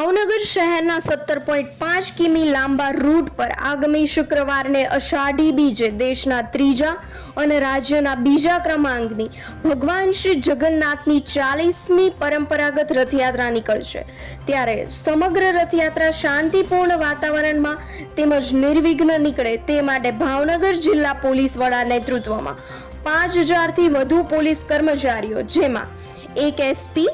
ભાવનગર શહેરના સત્તર પોઈન્ટ પાંચ કિમી લાંબા રૂટ પર આગામી શુક્રવારને અષાઢી બીજે દેશના ત્રીજા અને રાજ્યના બીજા ક્રમાંકની ભગવાન શ્રી જગન્નાથની ચાલીસમી પરંપરાગત રથયાત્રા નીકળશે. ત્યારે સમગ્ર રથયાત્રા શાંતિપૂર્ણ વાતાવરણમાં તેમજ નિર્વિઘ્ન નીકળે તે માટે ભાવનગર જિલ્લા પોલીસ વડા નેતૃત્વમાં પાંચ હજારથી વધુ પોલીસ કર્મચારીઓ, જેમાં એક એસપી,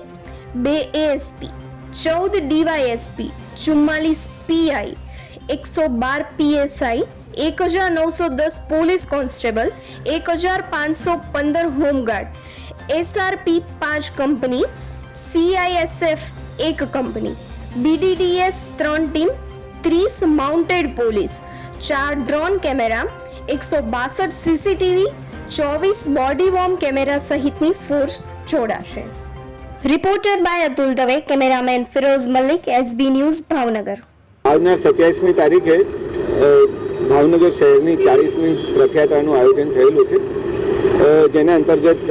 બે એએસપી ચૌદ ડીવાયએસપી, ચુમ્માલીસ પીઆઈ, એકસો બાર પીએસઆઈ, એક હજાર નવસો દસ પોલીસ કોન્સ્ટેબલ, એક હજાર પાંચસો પંદર હોમગાર્ડ, એસઆરપી પાંચ કંપની, સીઆઈએસએફ એક કંપની, બીડીડીએસ ત્રણ ટીમ, ત્રીસ માઉન્ટેડ પોલીસ, ચાર ડ્રોન કેમેરા, એકસો બાસઠ સીસીટીવી, ચોવીસ બોડી વોર્મ કેમેરા સહિતની ફોર્સ જોડાશે. Reporter by Atul Dave cameraman Firoz Malik SB news Bhavnagar આવનાર સત્યાવીસમી તારીખે ભાવનગર શહેરની ચાળીસમી રથયાત્રાનું આયોજન થયેલું છે. જેના અંતર્ગત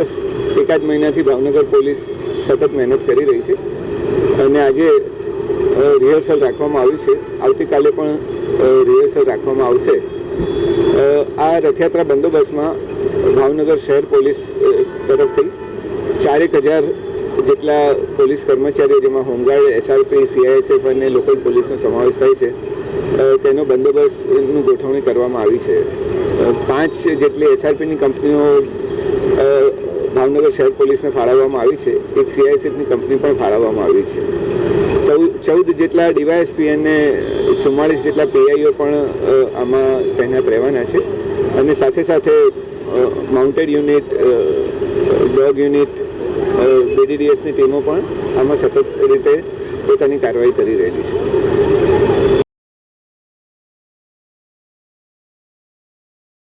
એકાદ મહિનાથી ભાવનગર પોલીસ સતત મહેનત કરી રહી છે. અને આજે રિહર્સલ રાખવામાં આવ્યું છે. આવતીકાલે પણ રિહર્સલ રાખવામાં આવશે. આ રથયાત્રા બંદોબસ્તમાં ભાવનગર શહેર પોલીસ તરફથી ચારેક હજાર જેટલા પોલીસ કર્મચારીઓ જેમાં હોમગાર્ડ એસઆરપી સીઆઈએસએફ અને લોકલ પોલીસનો સમાવેશ થાય છે તેનો બંદોબસ્તનું ગોઠવણી કરવામાં આવી છે. પાંચ જેટલી એસઆરપીની કંપનીઓ ભાવનગર શહેર પોલીસને ફાળવવામાં આવી છે, એક સીઆઈએસએફની કંપની પણ ફાળવવામાં આવી છે. ચૌદ જેટલા ડીવાયએસપી અને ચુમ્માળીસ જેટલા પીઆઈઓ પણ આમાં તૈનાત રહેવાના છે. અને સાથે સાથે માઉન્ટેડ યુનિટ ડોગ યુનિટ બીડીડીએસની ટીમો પણ આમાં સતત રીતે પોતાની કાર્યવાહી કરી રહેલી છે.